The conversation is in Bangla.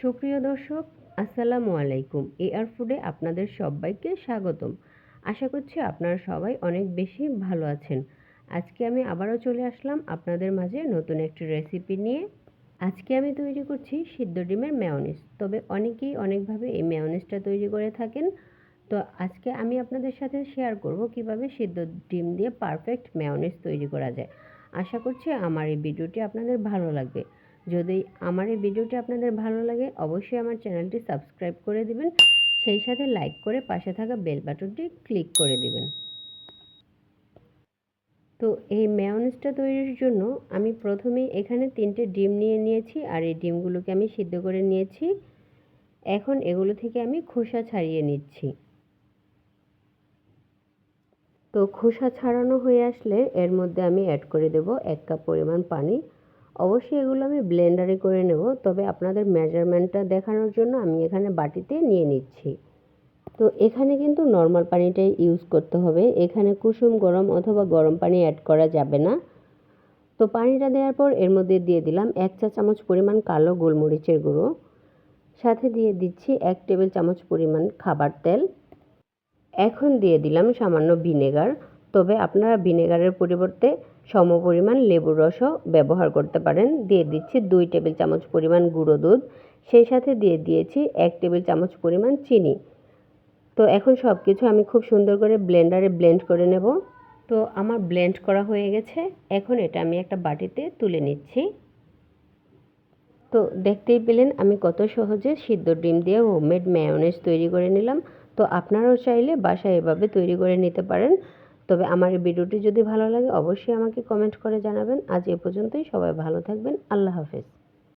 সুপ্রিয় দর্শক, আসসালামু আলাইকুম। এআর ফুডে আপনাদের সবাইকে স্বাগতম। আশা করছি আপনারা সবাই অনেক বেশি ভালো আছেন। আজকে আমি আবারও চলে আসলাম আপনাদের মাঝে নতুন একটি রেসিপি নিয়ে। আজকে আমি তৈরি করছি সিদ্ধ ডিমের মেয়নিস তবে অনেকেই অনেকভাবে এই মেয়নিসটা তৈরি করে থাকেন। তো আজকে আমি আপনাদের সাথে শেয়ার করব কীভাবে সিদ্ধ ডিম দিয়ে পারফেক্ট মেয়নিস তৈরি করা যায়। আশা করছি আমার এই ভিডিওটি আপনাদের ভালো লাগবে। যদি আমার এই ভিডিওটি আপনাদের ভালো লাগে, অবশ্যই আমার চ্যানেলটি সাবস্ক্রাইব করে দিবেন। সেই সাথে লাইক করে পাশে থাকা বেল বাটনটি ক্লিক করে দিবেন। তো এই মেয়নিজটা তৈরির জন্য আমি প্রথমেই এখানে তিনটে ডিম নিয়ে নিয়েছি, আর এই ডিমগুলোকে আমি সিদ্ধ করে নিয়েছি। এখন এগুলো থেকে আমি খোসা ছাড়িয়ে নিচ্ছি। তো খোসা ছাড়ানো হয়ে আসলে এর মধ্যে আমি অ্যাড করে দেব এক কাপ পরিমাণ পানি। অবশ্যই এগুলো আমি ব্লেন্ডারে করে নেব। তবে আপনাদের মেজারমেন্টটা দেখানোর জন্য আমি এখানে বাটিতে নিয়ে নিচ্ছি। তো এখানে কিন্তু নর্মাল পানিটাই ইউজ করতে হবে। এখানে কুসুম, গরম অথবা গরম পানি অ্যাড করা যাবে না। তো পানিটা দেওয়ার পর এর মধ্যে দিয়ে দিলাম এক চা চামচ পরিমাণ কালো গোলমরিচের গুঁড়ো। সাথে দিয়ে দিচ্ছি এক টেবিল চামচ পরিমাণ খাবার তেল। এখন দিয়ে দিলাম সামান্য ভিনেগার তবে আপনারা ভিনেগারের পরিবর্তে সম পরিমাণ লেবুর রসও ব্যবহার করতে পারেন। দিয়ে দিচ্ছি দুই টেবিল চামচ পরিমাণ গুঁড়ো দুধ, সেই সাথে দিয়ে দিয়েছি এক টেবিল চামচ পরিমাণ চিনি। তো এখন সব কিছু আমি খুব সুন্দর করে ব্লেন্ডারে ব্লেন্ড করে নেব। তো আমার ব্লেন্ড করা হয়ে গেছে। এখন এটা আমি একটা বাটিতে তুলে নিচ্ছি। তো দেখতেই পেলেন আমি কত সহজে সিদ্ধ ডিম দিয়ে হোমমেড ম্যায়োনেজ তৈরি করে নিলাম। তো আপনারাও চাইলে বাসায় এভাবে তৈরি করে নিতে পারেন। তবে আমার এই ভিডিওটি যদি ভালো লাগে, অবশ্যই আমাকে কমেন্ট করে জানাবেন। আজ এ পর্যন্তই, সবাই ভালো থাকবেন, আল্লাহ হাফেজ।